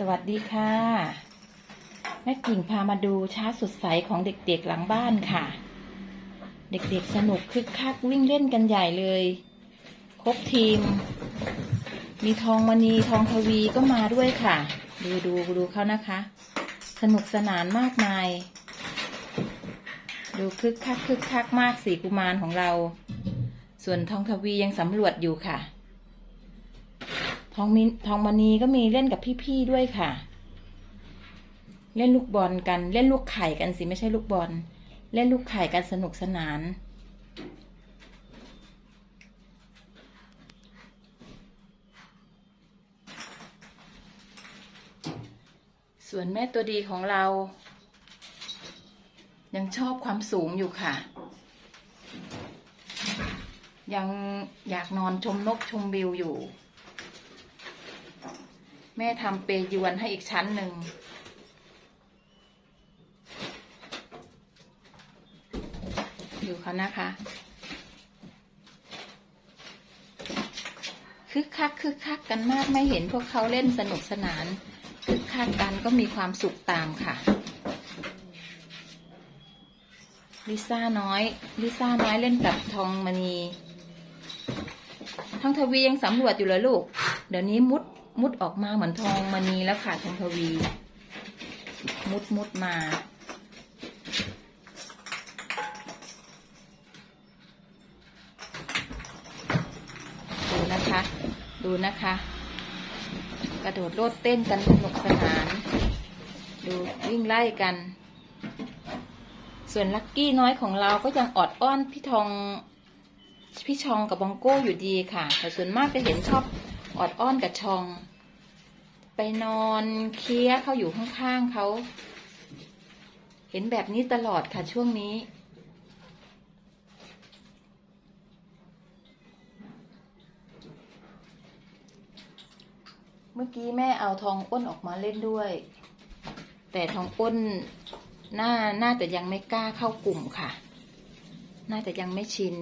สวัสดีค่ะแม่กิ่งพามาดูช้าสุดใสของเด็กๆหลังบ้านค่ะ เด็กๆสนุกคึกคักวิ่งเล่นกันใหญ่เลย ครบทีม มีทองมณีทองทวีก็มาด้วยค่ะ ดูดูดูเขานะคะ สนุกสนานมากมาย ดูคึกคักคึกคักมากสีกุมารของเรา ส่วนทองทวียังสำรวจอยู่ค่ะ ทองมิทองมณีก็มีเล่นกับพี่ๆด้วยค่ะ เล่นลูกบอลกันเล่นลูกไข่กันสิไม่ใช่ลูกบอล เล่นลูกไข่กันสนุกสนาน ส่วนแม่ตัวดีของเรา ยังชอบความสูงอยู่ค่ะ ยังอยากนอนชมนกชมวิวอยู่ แม่ทำเปยวนให้อีกชั้นหนึ่งดูเขานะคะ คึกคักคึกคักกันมากไม่เห็นพวกเขาเล่นสนุกสนาน คึกคักกันก็มีความสุขตามค่ะลิซ่าน้อยลิซ่าน้อยเล่นกับทองมณีทองทวียังสำรวจอยู่เลยลูก เดี๋ยวนี้มุด มุดออกมาเหมือนทองมณีแล้วค่ะทองทวี มุดมุดมา ดูนะคะ ดูนะคะ กระโดดโลดเต้นกันสนุกสนาน ดูวิ่งไล่กัน ส่วนลักกี้น้อยของเราก็ยังออดอ้อนพี่ทองพี่ชองกับบองโก้อยู่ดีค่ะ แต่ส่วนมากจะเห็นชอบ ออดอ้อนกับชอง ไปนอนเคี้ยเขาอยู่ข้างๆเขา เห็นแบบนี้ตลอดค่ะช่วงนี้ เมื่อกี้แม่เอาทองอ้นออกมาเล่นด้วย แต่ทองอ้นน่าน่าจะยังไม่กล้าเข้ากลุ่มค่ะ น่าจะยังไม่ชิน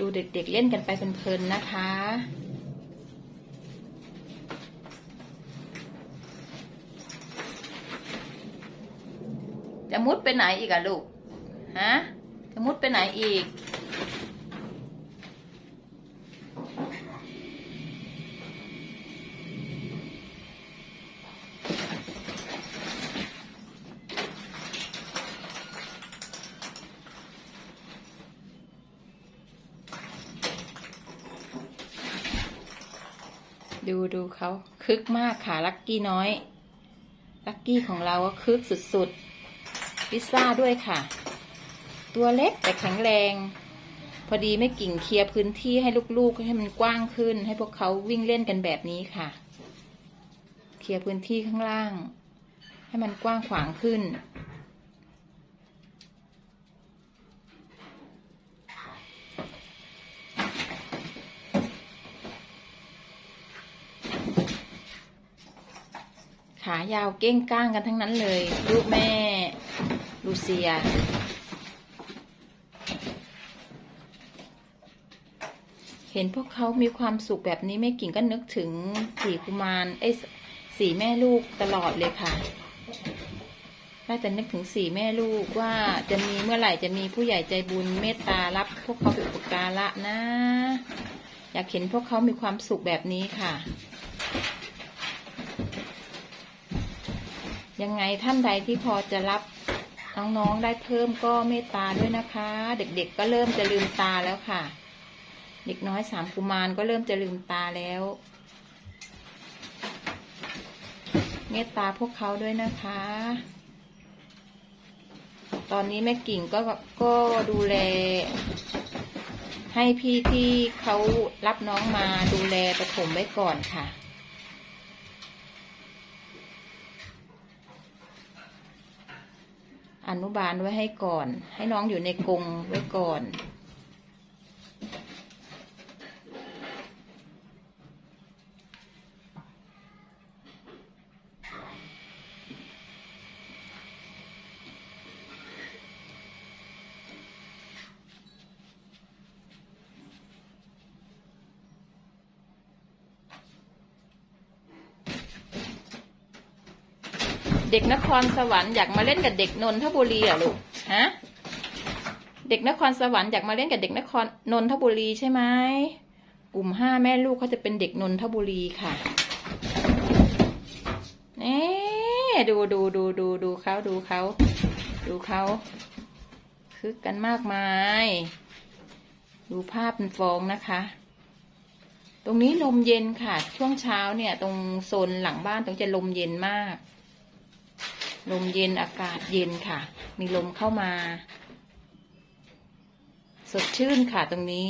ดูเด็กๆเล่นกันไปเพลินๆนะคะ จะมุดไปไหนอีกอะลูก ฮะ จะมุดไปไหนอีก ดูดูเขาคึกมากค่ะลักกี้น้อย ลักกี้ของเราก็คึกสุดๆ พิซซ่าด้วยค่ะ ตัวเล็กแต่แข็งแรง พอดีไม่กิ่งเคลียร์พื้นที่ให้ลูกๆ ให้มันกว้างขึ้น ให้พวกเขาวิ่งเล่นกันแบบนี้ค่ะ เคลียร์พื้นที่ข้างล่าง ให้มันกว้างขวางขึ้น ขายาวเก้งก้างกันทั้งนั้นเลย ลูกแม่ ลูเซีย เห็นพวกเขามีความสุขแบบนี้ไม่กิ่งก็นึกถึงสี่กุมารเอ้สี่แม่ลูกตลอดเลยค่ะน่าจะนึกถึงสี่แม่ลูกว่าจะมีเมื่อไหร่จะมีผู้ใหญ่ใจบุญเมตตารับพวกเขาเป็นอุปการะนะ อยากเห็นพวกเขามีความสุขแบบนี้ค่ะ ยังไงท่านใดที่พอจะรับน้องๆได้เพิ่มก็เมตตาด้วยนะคะ เด็กๆก็เริ่มจะลืมตาแล้วค่ะ เด็กน้อยสามกุมารก็เริ่มจะลืมตาแล้ว เมตตาพวกเขาด้วยนะคะ ตอนนี้แม่กิ่งก็ก็ดูแล ให้พี่ที่เขารับน้องมาดูแลประถมไว้ก่อนค่ะ อนุบาลไว้ให้ก่อน ให้น้องอยู่ในกรงไว้ก่อน เด็กนครสวรรค์อยากมาเล่นกับเด็กนนทบุรีเหรอลูกฮะเด็กนครสวรรค์อยากมาเล่นกับเด็กนครนนทบุรีใช่ไหมกลุ่มห้าแม่ลูกเขาจะเป็นเด็กนนทบุรีค่ะเอ๊ดูดูดูดูดูเขาดูเขาดูเขาคึกกันมากมาย ดูภาพเป็นฟองนะคะ ตรงนี้ลมเย็นค่ะ ช่วงเช้าเนี่ย ตรงโซนหลังบ้านตรงจะลมเย็นมาก ลมเย็นอากาศเย็นค่ะ มีลมเข้ามา สดชื่นค่ะตรงนี้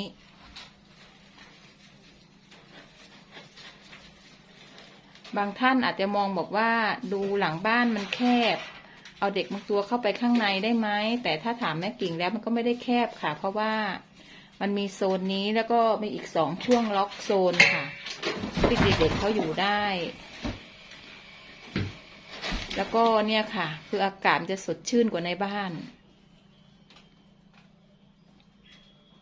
บางท่านอาจจะมองบอกว่าดูหลังบ้านมันแคบ เอาเด็กบางตัวเข้าไปข้างในได้ไหม แต่ถ้าถามแม่กิ่งแล้วมันก็ไม่ได้แคบค่ะ เพราะว่ามันมีโซนนี้แล้วก็มีอีกสองช่วงล็อกโซนค่ะที่เด็กๆเขาอยู่ได้ แล้วก็เนี่ยค่ะ คืออากาศจะสดชื่นกว่าในบ้าน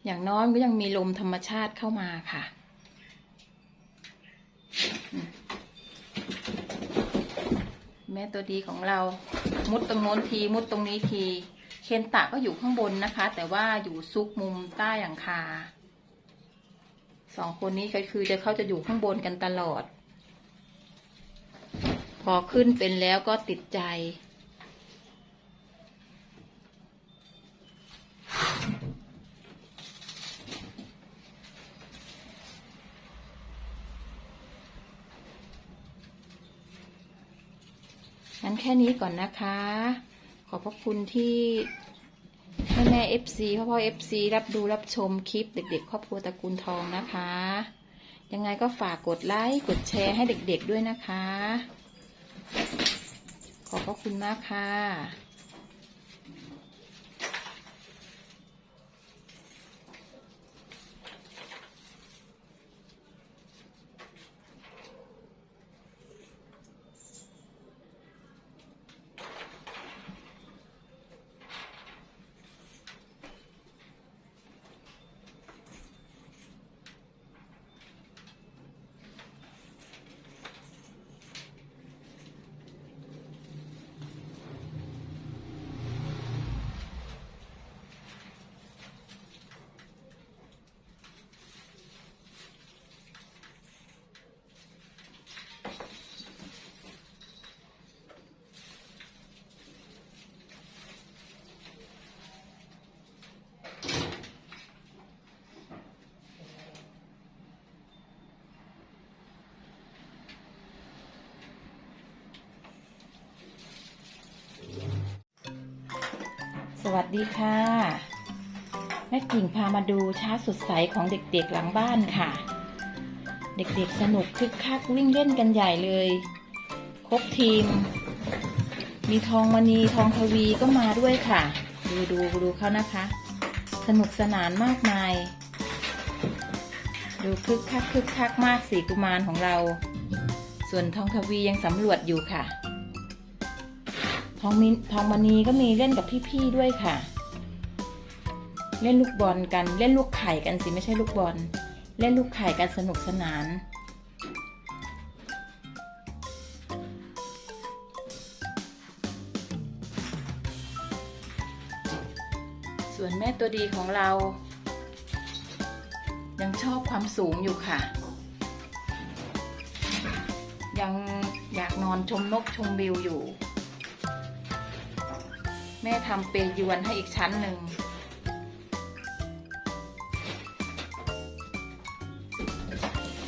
อย่างน้อยก็ยังมีลมธรรมชาติเข้ามาค่ะแม่ตัวดีของเรา มุดตรงโน้นที มุดตรงนี้ที เคนตะก็อยู่ข้างบนนะคะ แต่ว่าอยู่ซุกมุมใต้หลังคาสองคนนี้ก็คือจะเขาจะอยู่ข้างบนกันตลอด พอขึ้นเป็นแล้วก็ติดใจ งั้นแค่นี้ก่อนนะคะ ขอบพระคุณที่แม่แม่เอฟซีพ่อพ่อเอฟซีรับดูรับชมคลิปเด็ก ๆ ครอบครัวตระกูลทองนะคะ ยังไงก็ฝากกดไลค์ กดแชร์ให้เด็ก ๆด้วยนะคะ ขอบพระคุณมากค่ะ สวัสดีค่ะ แม่กิ่งพามาดูช้าสดใสของเด็กๆหลังบ้านค่ะ เด็กๆสนุกคึกคักวิ่งเล่นกันใหญ่เลย ครบทีม มีทองมณีทองทวีก็มาด้วยค่ะ ดูดูดูเขานะคะ สนุกสนานมากมาย ดูคึกคักคึกคักมากสีกุมารของเรา ส่วนทองทวียังสำรวจอยู่ค่ะ ทองมินทองมณีก็มีเล่นกับพี่ๆด้วยค่ะ เล่นลูกบอลกันเล่นลูกไข่กันสิไม่ใช่ลูกบอล เล่นลูกไข่กันสนุกสนาน ส่วนแม่ตัวดีของเรา ยังชอบความสูงอยู่ค่ะ ยังอยากนอนชมนกชมวิวอยู่ แม่ทำเปรยวนให้อีกชั้นหนึ่ง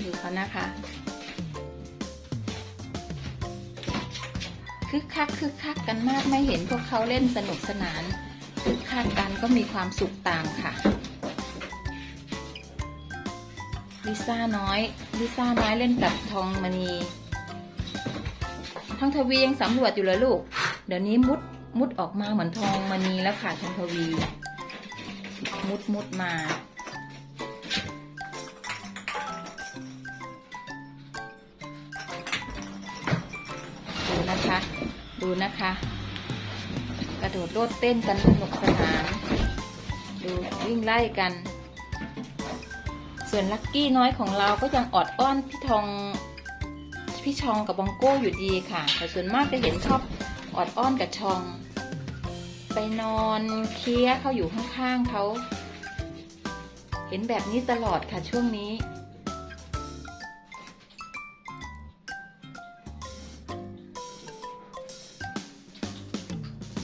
ดูเขานะคะ คึกคักคึกคักกันมากไม่เห็นพวกเขาเล่นสนุกสนาน คึกคักกันก็มีความสุขตามค่ะ ลิซ่าน้อย ลิซ่าน้อยเล่นกับทองมณีทองทวียังสำรวจอยู่เลยลูก เดี๋ยวนี้มุด มุดออกมาเหมือนทองมณีแล้วค่ะทองทวี มุดมุดมา ดูนะคะ ดูนะคะ กระโดดโลดเต้นกันสนุกสนาน ดูวิ่งไล่กัน ส่วนลักกี้น้อยของเราก็ยังออดอ้อนพี่ทองพี่ชองกับบองโก้อยู่ดีค่ะ แต่ส่วนมากจะเห็นชอบออดอ้อนกับชอง ไปนอนเคี้ยเขาอยู่ข้างๆเขา เห็นแบบนี้ตลอดค่ะช่วงนี้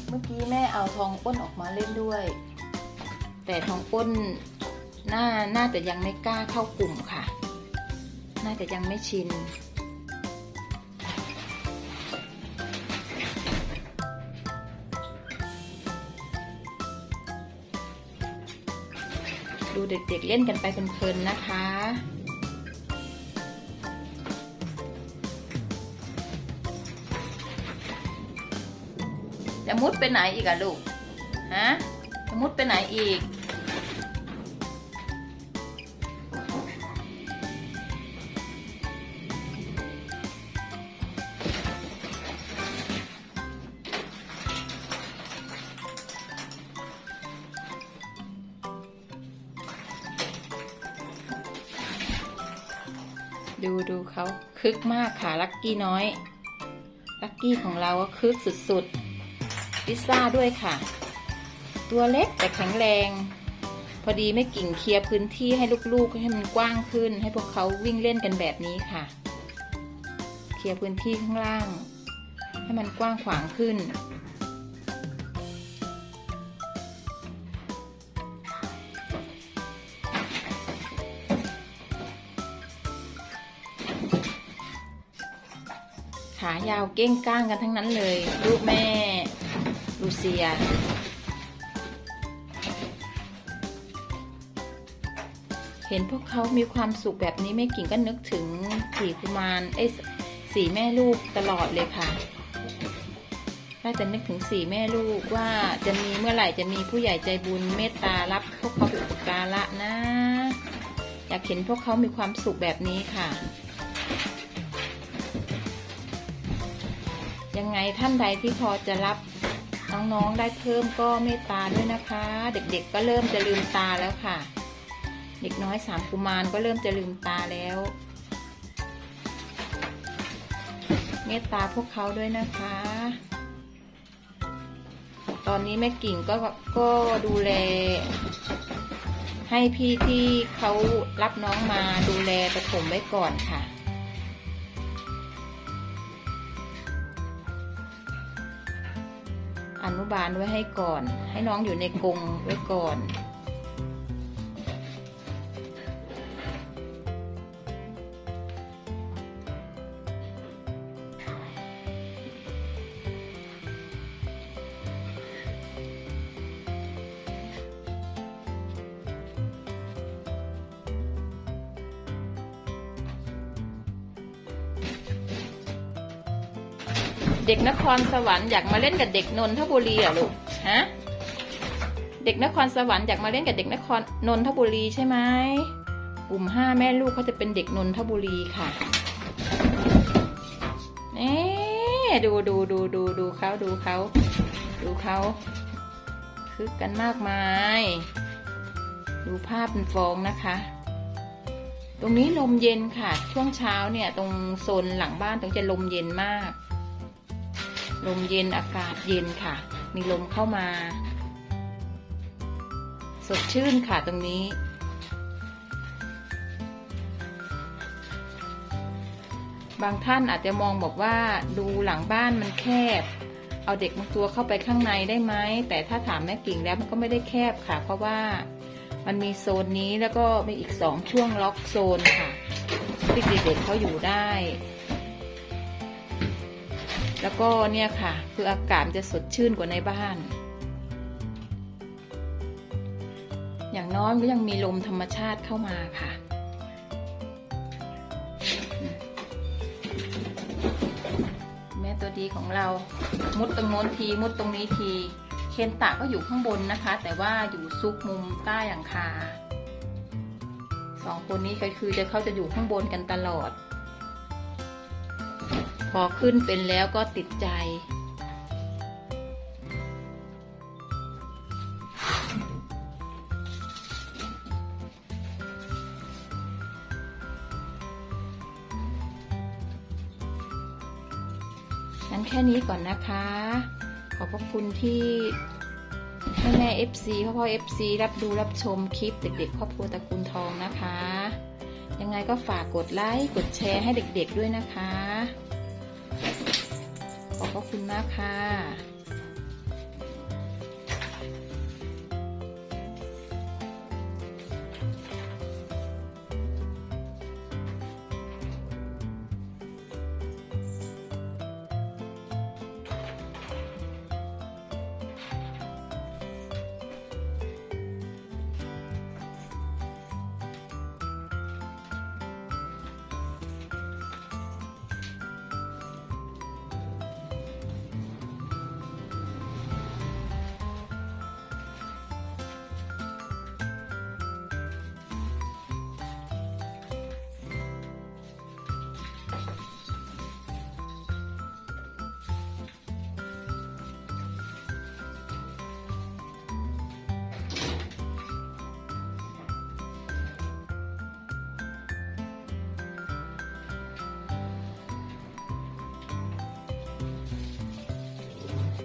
เมื่อกี้แม่เอาทองป้นออกมาเล่นด้วย แต่ทองป้นน่าน่าจะยังไม่กล้าเข้ากลุ่มค่ะ น่าจะยังไม่ชิน ดูเด็กๆเล่นกันไปเพลินๆนะคะ จะมุดไปไหนอีกอะลูก ฮะ จะมุดไปไหนอีก ดูดูเขาคึกมากค่ะลักกี้น้อย ลักกี้ของเราก็คึกสุดๆพิซซ่าด้วยค่ะ ตัวเล็กแต่แข็งแรง พอดีไม่กิ่งเคลียร์พื้นที่ให้ลูกๆ ให้มันกว้างขึ้น ให้พวกเขาวิ่งเล่นกันแบบนี้ค่ะ เคลียร์พื้นที่ข้างล่าง ให้มันกว้างขวางขึ้น ขายาวเก้งก้างกันทั้งนั้นเลย ลูกแม่ลูเซีย เห็นพวกเขามีความสุขแบบนี้แม่กิ่งก็นึกถึงสี่กุมารเอ้สี่แม่ลูกตลอดเลยค่ะได้แต่นึกถึงสี่แม่ลูกว่าจะมีเมื่อไหร่จะมีผู้ใหญ่ใจบุญเมตตารับพวกเขาเป็นอุปการะนะ อยากเห็นพวกเขามีความสุขแบบนี้ค่ะ ยังไงท่านใดที่พอจะรับน้องๆได้เพิ่มก็เมตตาด้วยนะคะ เด็กๆก็เริ่มจะลืมตาแล้วค่ะ เด็กน้อยสามกุมารก็เริ่มจะลืมตาแล้ว เมตตาพวกเขาด้วยนะคะ ตอนนี้แม่กิ่งก็ก็ดูแล ให้พี่ที่เขารับน้องมาดูแลประถมไว้ก่อนค่ะ นุบาลไว้ให้ก่อน ให้น้องอยู่ในกรงไว้ก่อน เด็กนครสวรรค์อยากมาเล่นกับเด็กนนทบุรีเหรอลูกฮะเด็กนครสวรรค์อยากมาเล่นกับเด็กนครนนทบุรีใช่ไหมกลุ่มห้าแม่ลูกเขาจะเป็นเด็กนนทบุรีค่ะเอ๊ดูดูดูดูดูเขาดูเขาดูเขาคึกกันมากมาย ดูภาพเป็นฟองนะคะ ตรงนี้ลมเย็นค่ะ ช่วงเช้าเนี่ย ตรงโซนหลังบ้านตรงจะลมเย็นมาก ลมเย็นอากาศเย็นค่ะ มีลมเข้ามา สดชื่นค่ะตรงนี้บางท่านอาจจะมองบอกว่าดูหลังบ้านมันแคบ เอาเด็กบางตัวเข้าไปข้างในได้ไหม แต่ถ้าถามแม่กิ่งแล้วมันก็ไม่ได้แคบค่ะ เพราะว่ามันมีโซนนี้แล้วก็มีอีกสองช่วงล็อกโซนค่ะที่เด็กๆเขาอยู่ได้ แล้วก็เนี่ยค่ะ คืออากาศจะสดชื่นกว่าในบ้าน อย่างน้อยก็ยังมีลมธรรมชาติเข้ามาค่ะแม่ตัวดีของเรามุดตรงโน้นทีมุดตรงนี้ทีเคนตะก็อยู่ข้างบนนะคะ แต่ว่าอยู่ซุกมุมใต้หลังคาสองคนนี้ก็คือจะเขาจะอยู่ข้างบนกันตลอด พอขึ้นเป็นแล้วก็ติดใจงั้นแค่นี้ก่อนนะคะ ขอบพระคุณที่แม่แม่เอฟซีพ่อพ่อเอฟซีรับดูรับชมคลิปเด็กๆครอบครัวตระกูลทองนะคะ ยังไงก็ฝากกดไลค์ กดแชร์ให้เด็กๆด้วยนะคะ คุณมากค่ะ